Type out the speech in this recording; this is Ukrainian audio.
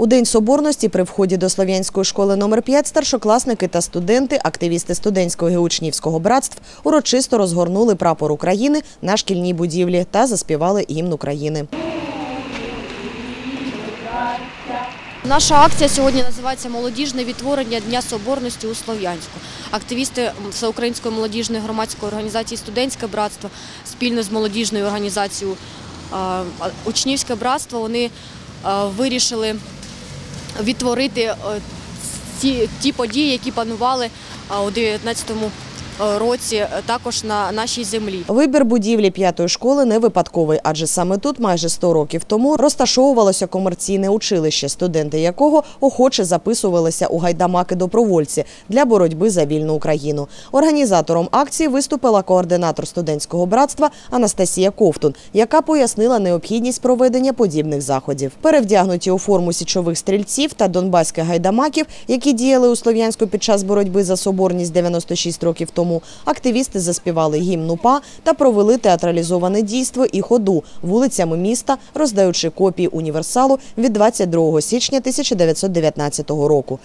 У день соборності при вході до Слов'янської школи номер 5 старшокласники та студенти, активісти студентського і учнівського братств урочисто розгорнули прапор України на шкільній будівлі та заспівали гімн України. Наша акція сьогодні називається Молодіжне відтворення Дня Соборності у Слов'янську. Активісти Всеукраїнської молодіжної громадської організації Студентське братство спільно з молодіжною організацією Учнівське братство вони вирішили відтворити е, ті, ті події, які панували у 19-му році е, також на нашій землі. Вибір будівлі п'ятої школи не випадковий, адже саме тут майже 100 років тому розташовувалося комерційне училище, студенти якого охоче записувалися у гайдамаки добровольці для боротьби за вільну Україну. Організатором акції виступила координатор студентського братства Анастасія Ковтун, яка пояснила необхідність проведення подібних заходів. Перевдягнуті у форму січових стрільців та донбаських гайдамаків, які діяли у Слов'янську під час боротьби за соборність 96 років тому, активісти заспівали гімн УПА та провели театралізоване дійство і ходу вулицями міста, роздаючи копії універсалу від 22 січня 1919 року.